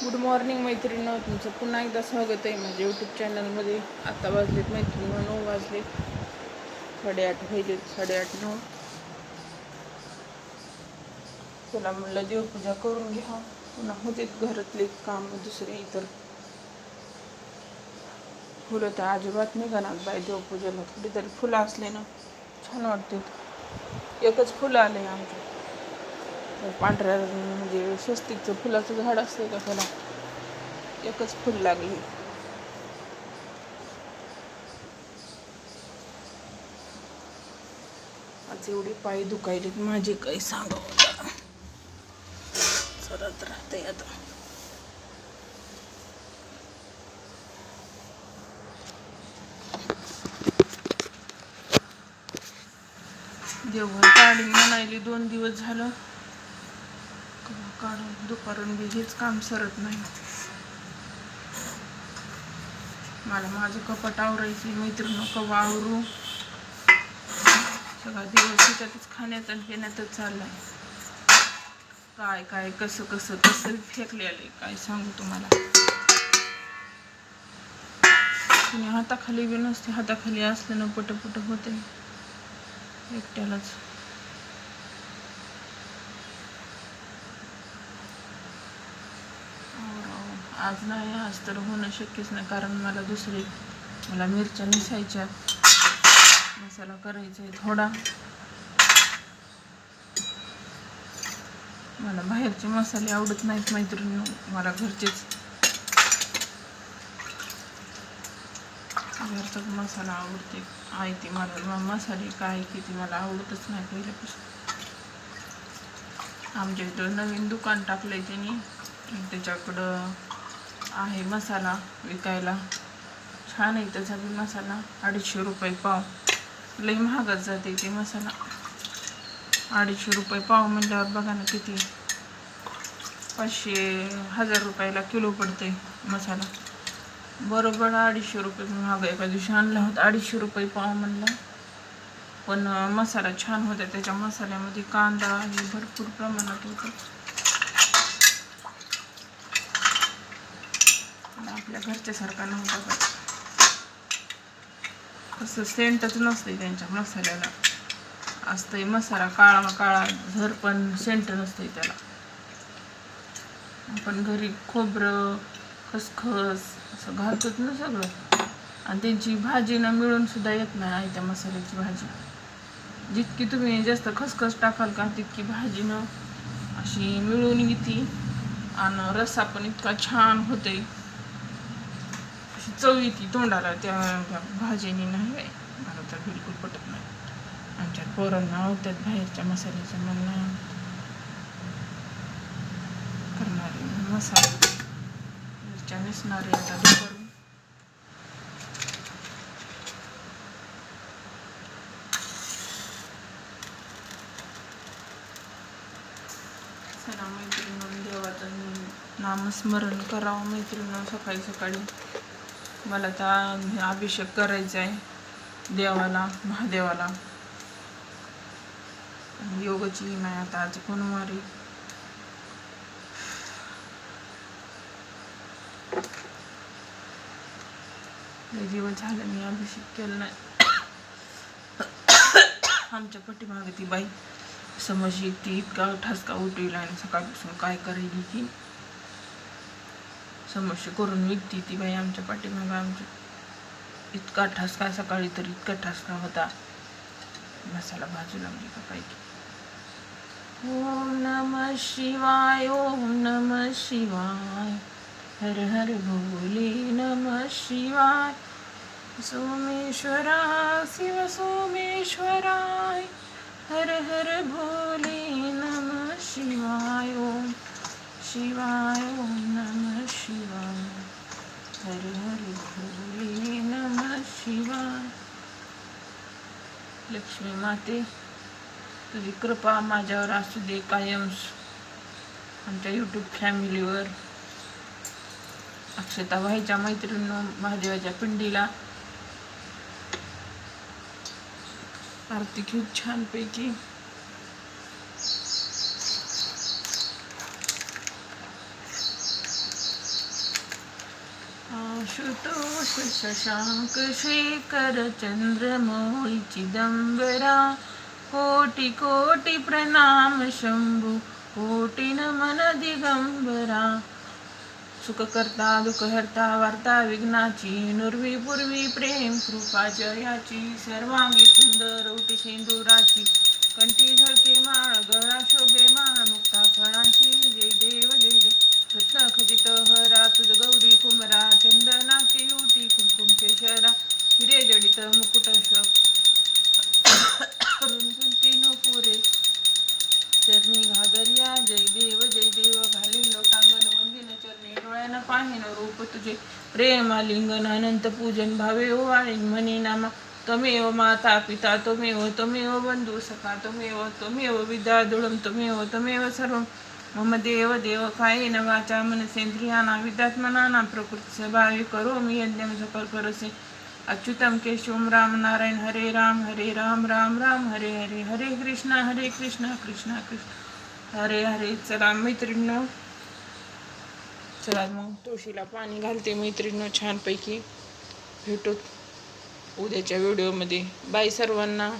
Good morning मैत्रिणी तुमचं पुन्हा एकदा स्वागत आहे माझ्या यूट्यूब चॅनलमध्ये आता वाजलेत मैत्रिणी नऊ वाजले. साडेआठ व्हायले साडेआठ नऊ. चला म्हणलं देवपूजा करून घ्या. पुन्हा होते घरातले काम दुसरे इतर. फुलं तर अजिबात निघाणार बाय देवपूजेला. थोडी तरी फुलं असले ना छान वाटते एकच फुलं आले आमच्या पांढऱ्या म्हणजे स्वस्तिकचं फुलाचं झाड असतं का त्याला? एकच फुल लागली. आज एवढी पाय दुखायलीत माझे काही सांगावं आता. सरत राहते आता देवघर काढी म्हणायली दोन दिवस झालं. दुपारून बी हेच काम सरत नाही. मला माझं कपाट आवरायची मैत्रीण कवा आवरू सगळा दिवस त्याच्यातच खाण्यात आणि पिण्यातच चाललाय. काय काय कसं कसं कसं फेकलेलं काय सांगू तुम्हाला? कुणी हाताखाली बी नसते हाताखाली असलं ना पट पट होते. एकट्यालाच. आज नाही आज तर होणं शक्यच नाही. कारण मला दुसरे मला मिरच्या निसायच्या. मसाला करायचा आहे थोडा. मला बाहेरचे मसाले आवडत नाहीत मैत्रिणी मला घरचेच. घरचाच मसाला आवडते. आहे ती मला मसाले काय की ते मला आवडतच नाही पहिल्यापासून. आमच्या इथं नवीन दुकान टाकलंय त्यांनी. त्याच्याकडं आहे मसाला विकायला. छान आहे त्याचा बी मसाला. अडीचशे रुपये पाव. लई महागच जाते ते मसाला. अडीचशे रुपये पाव म्हणल्यावर बघा ना किती. पाचशे हजार रुपयाला किलो पडते मसाला. बरोबर अडीचशे रुपये महाग एका दिवशी आणला होता. अडीचशे रुपये पाव म्हणला. पण मसाला छान होता. त्याच्या मसाल्यामध्ये कांदा हे भरपूर प्रमाणात होतं पण आपल्या घरच्यासारखा नव्हता का कसं सेंटच नसते त्यांच्या मसाल्याला. असतंय मसाला काळा काळा झर पण सेंट नसतंय त्याला. आपण घरी खोबरं खसखस असं घालतोच ना सगळं. आणि त्यांची भाजी ना मिळून सुद्धा येत नाही आहे त्या मसाल्याची भाजी. जितकी तुम्ही जास्त खसखस टाकाल का तितकी भाजी ना अशी मिळून येते. आणि रस्सा पण इतका छान होते चव येते तोंडाला त्या भाजीनी भाजीने नाही बाई. मला तर बिलकुल पटत नाही. आमच्या पोरांना आवडतात बाहेरच्या मसाल्याच्या मला करणारे मसाले. मिरच्या मिसणारे आता दुपारून. चला मैत्रिणींनो देवाचं नामस्मरण करावं मैत्रिणी सकाळी सकाळी. मला तर अभिषेक करायचा आहे देवाला महादेवाला. योगाची नाही आता आज कोणवारी लय दिवस झालं मी अभिषेक केला नाही. आमच्या पाठीमागे ती बाई समज ती इतका ठसका उठविला आणि सकाळपासून काय करेल की समस्या करून विकती ती बाई आमच्या पाठीमागं आमच्या इतका ठसका सकाळी तर इतका ठसका होता. मसाला भाजू लागली का पाहिजे ओम नम शिवाय ओम नम शिवाय. हर हर भोले नम शिवाय. सोमेश्वरा शिव सोमेश्वराय. हर हर भोले नम शिवाय ओम शिवाय ओम नम शिवाय. हर हर भोले नम शिवाय. लक्ष्मी माते तुझी कृपा माझ्यावर असू दे कायम. आमच्या यूट्यूब फॅमिलीवर अक्षता व्हायच्या महादेवाच्या पिंडीला. आरती खूप छानपैकी. आशुतोष शशांक शेखर चंद्रमौळी चिदंबरा कोटी कोटी प्रणाम शंभू कोटी नमन दिगंबरा सुख करता दुःख हरता वार्ता विघ्नाची नुर्वी पूर्वी प्रेम कृपा जयाची सर्वांगी सुंदर उटी सिंदुराची रूप तुझे प्रेम आलिंगन अनंत पूजन भावे ओवाळीन म्हणे नामा त्वमेव माता पिता त्वमेव त्वमेव बंधू सखा त्वमेव त्वमेव विद्या दुळम त्वमेव त्वमेव सर्वं। मम देव देव कायेन वाचा मनसेंद्रियाना विद्यात्मनाना प्रकृती स्वभावी करोमि यज्ञं सफल करसे। अच्युतम केशवम राम नारायण हरे राम हरे राम राम राम हरे हरे हरे कृष्ण हरे कृष्ण कृष्ण कृष्ण। हरे हरे चला मैत्रिणींनो चला मग तुळशीला पाणी घालते मैत्रिणींनो छानपैकी भेटू उद्याच्या व्हिडिओमध्ये बाय सर्वांना.